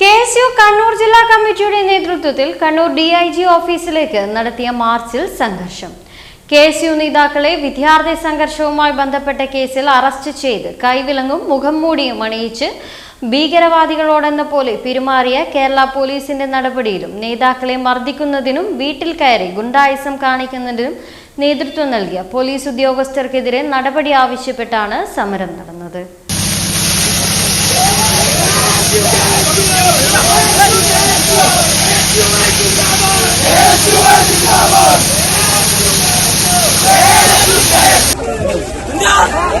K S U Kannur ജില്ലാ കമ്മിറ്റിയുടെ നേതൃത്വത്തിൽ കണ്ണൂർ ഡി ഐ ജി ഓഫീസിലേക്ക് നടത്തിയ മാർച്ചിൽ സംഘർഷം. കെ എസ് യു നേതാക്കളെ വിദ്യാർത്ഥി സംഘർഷവുമായി ബന്ധപ്പെട്ട കേസിൽ അറസ്റ്റ് ചെയ്ത് കൈവിലങ്ങും മുഖം മൂടിയും അണിയിച്ച് ഭീകരവാദികളോടെന്ന പോലെ പെരുമാറിയ കേരള പോലീസിന്റെ നടപടിയിലും നേതാക്കളെ മർദ്ദിക്കുന്നതിനും വീട്ടിൽ കയറി ഗുണ്ടായിസം കാണിക്കുന്നതിനും നേതൃത്വം നൽകിയ പോലീസ് ഉദ്യോഗസ്ഥർക്കെതിരെ നടപടി ആവശ്യപ്പെട്ടാണ് സമരം നടന്നത്.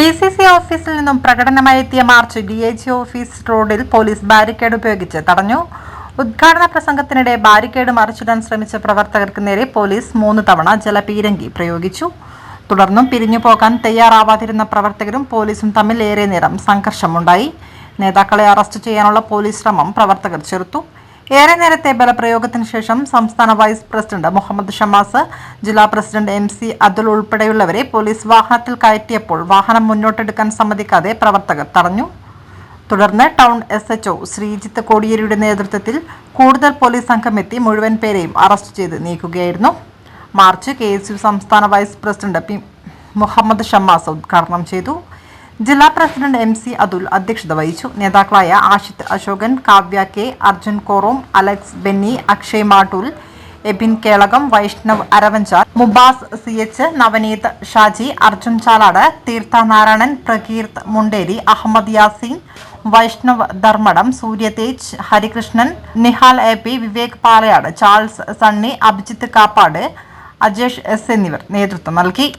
ഡി സി സി ഓഫീസിൽ നിന്നും പ്രകടനമായി എത്തിയ മാർച്ച് ഡി എച്ച് ഓഫീസ് റോഡിൽ പോലീസ് ബാരിക്കേഡ് ഉപയോഗിച്ച് തടഞ്ഞു. ഉദ്ഘാടന പ്രസംഗത്തിനിടെ ബാരിക്കേഡ് മറിച്ചിടാൻ ശ്രമിച്ച പ്രവർത്തകർക്ക് നേരെ പോലീസ് മൂന്ന് തവണ ജലപീരങ്കി പ്രയോഗിച്ചു. തുടർന്നും പിരിഞ്ഞു പോകാൻ തയ്യാറാവാതിരുന്ന പ്രവർത്തകരും പോലീസും തമ്മിൽ ഏറെ നേരം സംഘർഷമുണ്ടായി. നേതാക്കളെ അറസ്റ്റ് ചെയ്യാനുള്ള പോലീസ് ശ്രമം പ്രവർത്തകർ ചെറുത്തു. ഏറെ നേരത്തെ ബലപ്രയോഗത്തിന് ശേഷം സംസ്ഥാന വൈസ് പ്രസിഡന്റ് മുഹമ്മദ് ഷമാസ് ജില്ലാ പ്രസിഡന്റ് എം സി അതുൽ ഉൾപ്പെടെയുള്ളവരെ പോലീസ് വാഹനത്തിൽ കയറ്റിയപ്പോൾ വാഹനം മുന്നോട്ടെടുക്കാൻ സമ്മതിക്കാതെ പ്രവർത്തകർ തടഞ്ഞു. തുടർന്ന് town S H O Sreejith കോടിയേരിയുടെ നേതൃത്വത്തിൽ കൂടുതൽ പോലീസ് സംഘമെത്തി മുഴുവൻ പേരെയും അറസ്റ്റ് ചെയ്ത് നീക്കുകയായിരുന്നു. മാർച്ച് കെ സംസ്ഥാന vice president P Muhammad Shammas ഉദ്ഘാടനം ചെയ്തു. ജില്ലാ പ്രസിഡന്റ് എം സി അതുൽ അധ്യക്ഷത വഹിച്ചു. നേതാക്കളായ Ashith Ashokan Kavya K Arjun Korom Alex Benny Akshay Mattool Abin Kelakam Vaishnav Aravanchal Mubas C H Navaneeth Shaji Arjun Chalad Theertha Narayanan Prakeerth Munderi Ahammed Yaseen Vaishnav Dharmadam Suryatej Harikrishnan Nihal A P Vivek Palayad Charles Sunny Abhijith Kappad Ajesh S എന്നിവർ നേതൃത്വം നൽകി.